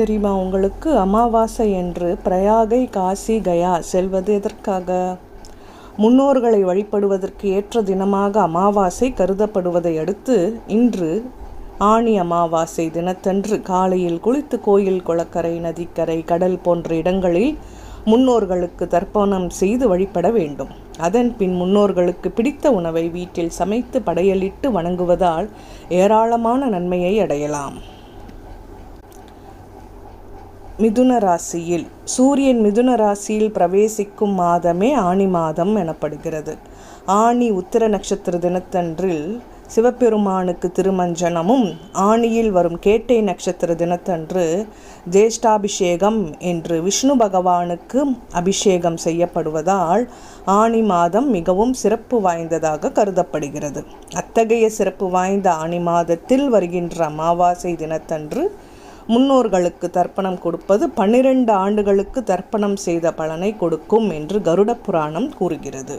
தெரியுமா உங்களுக்கு? அமாவாசை என்று பிரயாகை காசி கயா செல்வது எதற்காக? முன்னோர்களை வழிபடுவதற்கு ஏற்ற தினமாக அமாவாசை கருதப்படுவதை அடுத்து இன்று ஆணி அமாவாசை தினத்தன்று காலையில் குளித்து கோயில் குளக்கரை நதிக்கரை கடல் போன்ற இடங்களில் முன்னோர்களுக்கு தர்ப்பணம் செய்து வழிபட வேண்டும். அதன் பின் முன்னோர்களுக்கு பிடித்த உணவை வீட்டில் சமைத்து படையலிட்டு வணங்குவதால் ஏராளமான நன்மையை அடையலாம். மிதுன ராசியில் சூரியன் மிதுன ராசியில் பிரவேசிக்கும் மாதமே ஆணி மாதம் எனப்படுகிறது. ஆணி உத்திர நட்சத்திர தினத்தன்றில் சிவபெருமானுக்கு திருமஞ்சனமும் ஆணியில் வரும் கேட்டை நட்சத்திர தினத்தன்று ஜேஷ்டாபிஷேகம் என்று விஷ்ணு பகவானுக்கு அபிஷேகம் செய்யப்படுவதால் ஆணி மாதம் மிகவும் சிறப்பு வாய்ந்ததாக கருதப்படுகிறது. அத்தகைய சிறப்பு வாய்ந்த ஆணி மாதத்தில் வருகின்ற அமாவாசை தினத்தன்று முன்னோர்களுக்கு தர்ப்பணம் கொடுப்பது பன்னிரண்டு ஆண்டுகளுக்கு தர்ப்பணம் செய்த பலனை கொடுக்கும் என்று கருட புராணம் கூறுகிறது.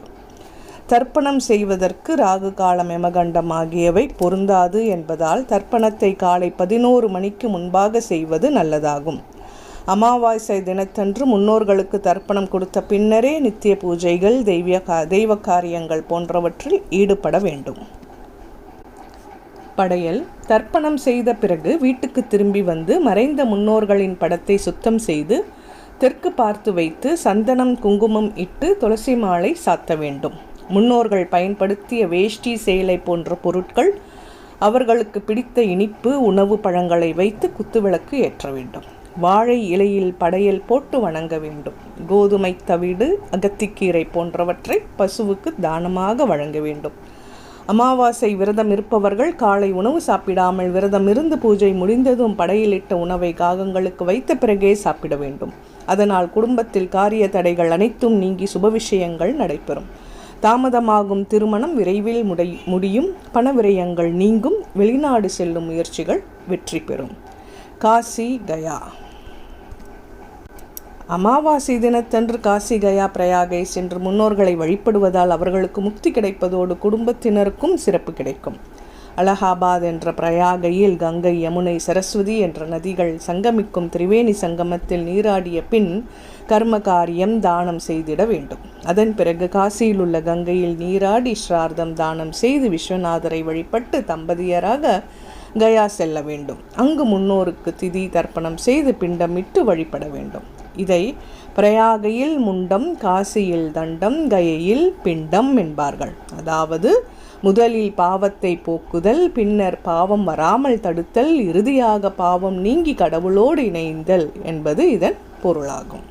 தர்ப்பணம் செய்வதற்கு ராகு காலம் எமகண்டம் ஆகியவை பொருந்தாது என்பதால் தர்ப்பணத்தை காலை பதினோரு மணிக்கு முன்பாக செய்வது நல்லதாகும். அமாவாசை தினத்தன்று முன்னோர்களுக்கு தர்ப்பணம் கொடுத்த பின்னரே நித்திய பூஜைகள் தெய்வ தெய்வ காரியங்கள் போன்றவற்றில் ஈடுபட வேண்டும். படையல் தர்ப்பணம் செய்த பிறகு வீட்டுக்கு திரும்பி வந்து மறைந்த முன்னோர்களின் படத்தை சுத்தம் செய்து தெற்கு பார்த்து வைத்து சந்தனம் குங்குமம் இட்டு துளசி மாலை சாத்த வேண்டும். முன்னோர்கள் பயன்படுத்திய வேஷ்டி சேலை போன்ற பொருட்கள் அவர்களுக்கு பிடித்த இனிப்பு உணவு பழங்களை வைத்து குத்துவிளக்கு ஏற்ற வேண்டும். வாழை இலையில் படையல் போட்டு வணங்க வேண்டும். கோதுமை தவிடு அகத்திக்கீரை போன்றவற்றை பசுவுக்கு தானமாக வழங்க வேண்டும். அமாவாசை விரதம் இருப்பவர்கள் காலை உணவு சாப்பிடாமல் விரதம் இருந்து பூஜை முடிந்ததும் படையிலிட்ட உணவை காகங்களுக்கு வைத்த பிறகே சாப்பிட வேண்டும். அதனால் குடும்பத்தில் காரிய தடைகள் அனைத்தும் நீங்கி சுப விஷயங்கள் நடைபெறும். தாமதமாகும் திருமணம் விரைவில் முடை முடியும். பண விரயங்கள் நீங்கும். வெளிநாடு செல்லும் முயற்சிகள் வெற்றி பெறும். காசி கயா அமாவாசை தினத்தன்று காசி கயா பிரயாகை சென்று முன்னோர்களை வழிபடுவதால் அவர்களுக்கு முக்தி கிடைப்பதோடு குடும்பத்தினருக்கும் சிறப்பு கிடைக்கும். அலகாபாத் என்ற பிரயாகையில் கங்கை யமுனை சரஸ்வதி என்ற நதிகள் சங்கமிக்கும் திரிவேணி சங்கமத்தில் நீராடிய பின் கர்ம காரியம் தானம் செய்திட வேண்டும். அதன் பிறகு காசியில் உள்ள கங்கையில் நீராடி ஸ்ரார்த்தம் தானம் செய்து விஸ்வநாதரை வழிபட்டு தம்பதியராக கயா செல்ல வேண்டும். அங்கு முன்னோருக்கு திதி தர்ப்பணம் செய்து பிண்டமிட்டு வழிபட வேண்டும். இதை பிரயாகையில் முண்டம் காசியில் தண்டம் கயையில் பிண்டம் என்பார்கள். அதாவது முதலில் பாவத்தை போக்குதல் பின்னர் பாவம் வராமல் தடுத்தல் இறுதியாக பாவம் நீங்கி கடவுளோடு இணைந்தல் என்பது இதன் பொருளாகும்.